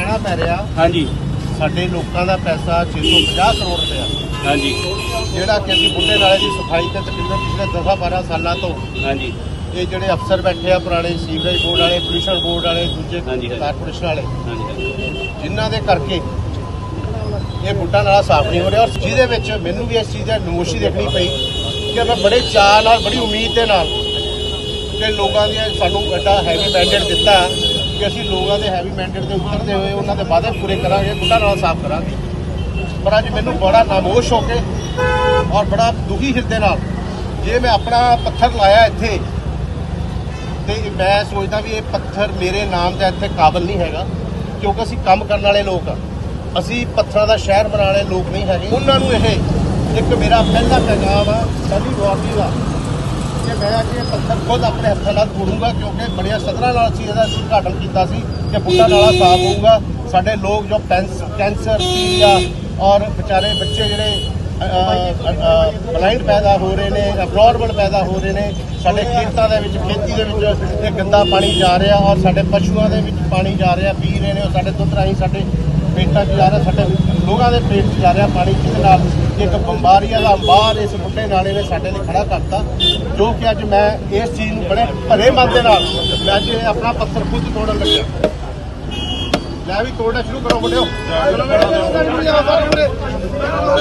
ਕਹਿਣਾ ਪੈ ਰਿਹਾ। ਹਾਂਜੀ। ਸਾਡੇ ਲੋਕਾਂ ਦਾ ਪੈਸਾ 650 ਕਰੋੜ ਰੁਪਇਆ। ਹਾਂਜੀ। ਜਿਹੜਾ ਕਿ ਅਸੀਂ ਬੁੱਢੇ ਨਾਲੇ ਦੀ ਸਫ਼ਾਈ ਤੇ ਤਕਰੀਬਨ ਪਿਛਲੇ 10 12 ਸਾਲਾਂ ਤੋਂ ਹਾਂਜੀ। ਇਹ ਜਿਹੜੇ ਅਫਸਰ ਬੈਠੇ ਆ ਪੁਰਾਣੇ ਸੀਵਰੇਜ ਬੋਰਡ ਵਾਲੇ ਪੋਲਿਊਸ਼ਨ ਬੋਰਡ ਵਾਲੇ ਦੂਜੇ। ਕਾਰਪੋਰੇਸ਼ਨ ਵਾਲੇ ਹਾਂਜੀ ਜਿਨ੍ਹਾਂ ਦੇ ਕਰਕੇ ਇਹ ਬੁੱਢਾ ਨਾਲਾ ਸਾਫ਼ ਨਹੀਂ ਹੋ ਰਿਹਾ ਔਰ ਜਿਹਦੇ ਵਿੱਚ ਮੈਨੂੰ ਵੀ ਇਸ ਚੀਜ਼ ਦੀ ਨਮੋਸ਼ੀ ਦੇਖਣੀ ਪਈ ਕਿ ਮੈਂ ਬੜੇ ਚਾਅ ਨਾਲ ਬੜੀ ਉਮੀਦ ਦੇ ਨਾਲ ਕਿ ਲੋਕਾਂ ਦੀਆਂ ਸਾਨੂੰ ਐਡਾ ਹੈਵੀ ਮੈਂਡੇਟ ਦਿੱਤਾ। ਕਿ ਅਸੀਂ ਲੋਕਾਂ ਦੇ ਹੈਵੀ ਮੈਂਡੇਟ ਦੇ ਉਤਰਦੇ ਹੋਏ ਉਹਨਾਂ ਦੇ ਵਾਅਦੇ ਪੂਰੇ ਕਰਾਂਗੇ ਬੁੱਢਾ ਨਾਲ ਸਾਫ਼ ਕਰਾਂਗੇ। ਪਰ ਅੱਜ ਮੈਨੂੰ ਬੜਾ ਨਾਮੋਸ਼ ਹੋ ਕੇ ਔਰ ਬੜਾ ਦੁਖੀ ਹਿਰਦੇ ਨਾਲ ਜੇ ਮੈਂ ਆਪਣਾ ਪੱਥਰ ਲਾਇਆ ਇੱਥੇ, ਤੇ ਮੈਂ ਸੋਚਦਾ ਵੀ ਇਹ ਪੱਥਰ ਮੇਰੇ ਨਾਮ ਦਾ ਇੱਥੇ ਕਾਬਲ ਨਹੀਂ ਹੈਗਾ, ਕਿਉਂਕਿ ਅਸੀਂ ਕੰਮ ਕਰਨ ਵਾਲੇ ਲੋਕ ਆ। ਅਸੀਂ ਪੱਥਰਾਂ ਦਾ ਸ਼ਹਿਰ ਬਣਾਉਣ ਵਾਲੇ ਲੋਕ ਨਹੀਂ ਹੈਗੇ। ਉਹਨਾਂ ਨੂੰ ਇਹ ਇੱਕ ਮੇਰਾ ਪਹਿਲਾ ਪੈਗਾਮ ਆ, ਪਹਿਲੀ ਵਾਰਨਿੰਗ ਦਾ। ਕਿ ਮੈਂ ਅੱਜ ਇਹ ਪੱਥਰ ਖੁਦ ਆਪਣੇ ਹੱਥਾਂ ਨਾਲ ਤੋੜੂੰਗਾ ਕਿਉਂਕਿ ਬੜੀਆਂ ਸਦਰਾਂ ਨਾਲ ਅਸੀਂ ਇਹਦਾ ਉਦਘਾਟਨ ਕੀਤਾ ਸੀ ਕਿ ਬੁੱਢਾ ਨਾਲਾ ਸਾਫ਼ ਹੋਊਗਾ। ਸਾਡੇ ਲੋਕ ਜੋ ਪੈਂਸ- ਕੈਂਸਰ ਪੀਲੀਆ ਔਰ ਵਿਚਾਰੇ ਬੱਚੇ ਜਿਹੜੇ ਬਲਾਈਂਡ ਪੈਦਾ ਹੋ ਰਹੇ ਨੇ ਅਬਨੋਰਮਲ ਪੈਦਾ ਹੋ ਰਹੇ ਨੇ, ਸਾਡੇ ਖੇਤਾਂ ਦੇ ਵਿੱਚ, ਖੇਤੀ ਦੇ ਵਿੱਚ ਇਹ ਗੰਦਾ ਪਾਣੀ ਜਾ ਰਿਹਾ ਔਰ ਸਾਡੇ ਪਸ਼ੂਆਂ ਦੇ ਵਿੱਚ ਪਾਣੀ ਜਾ ਰਿਹਾ, ਪੀ ਰਹੇ ਨੇ ਔਰ ਸਾਡੇ ਦੁੱਧ ਰਾਹੀਂ ਸਾਡੇ ਪੇਟਾਂ 'ਚ ਜਾ ਰਿਹਾ, ਸਾਡੇ ਲੋਕਾਂ ਦੇ ਪੇਟ 'ਚ ਜਾ ਰਿਹਾ ਪਾਣੀ, ਜਿਹਦੇ ਨਾਲ ਇੱਕ ਬਿਮਾਰੀਆਂ ਦਾ ਅੰਬਾਰ ਇਸ ਬੁੱਢੇ ਨਾਲੇ ਨੇ ਸਾਡੇ ਲਈ ਖੜਾ ਕਰਤਾ, ਜੋ ਕਿ ਅੱਜ ਮੈਂ ਇਸ ਚੀਜ਼ ਨੂੰ ਬੜੇ ਭਰੇ ਮਨ ਦੇ ਨਾਲ, ਮੈਂ ਅੱਜ ਆਪਣਾ ਪੱਥਰ ਖੁਦ ਤੋੜਨ ਲੱਗਿਆ। ਲੈ ਵੀ ਤੋੜਨਾ ਸ਼ੁਰੂ ਕਰੋ ਮੁੰਡਿਓ।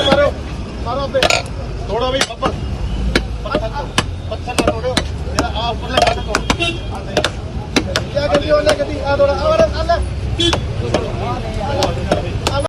ਮਾਰੋ ਮਾਰੋ ਤੇ ਤੋੜੋ ਵੀ ਬੱਬਰ ਪੱਥਰ ਪੱਥਰ ਨਾ ਤੋੜੋ ਜਿਹੜਾ ਆ ਉੱਪਰਲੇ ਕੱਢ ਤੋੜੋ। ਕਿਆ ਗੱਡੀ ਹੋ ਗੱਡੀ ਆ ਤੋੜਾ।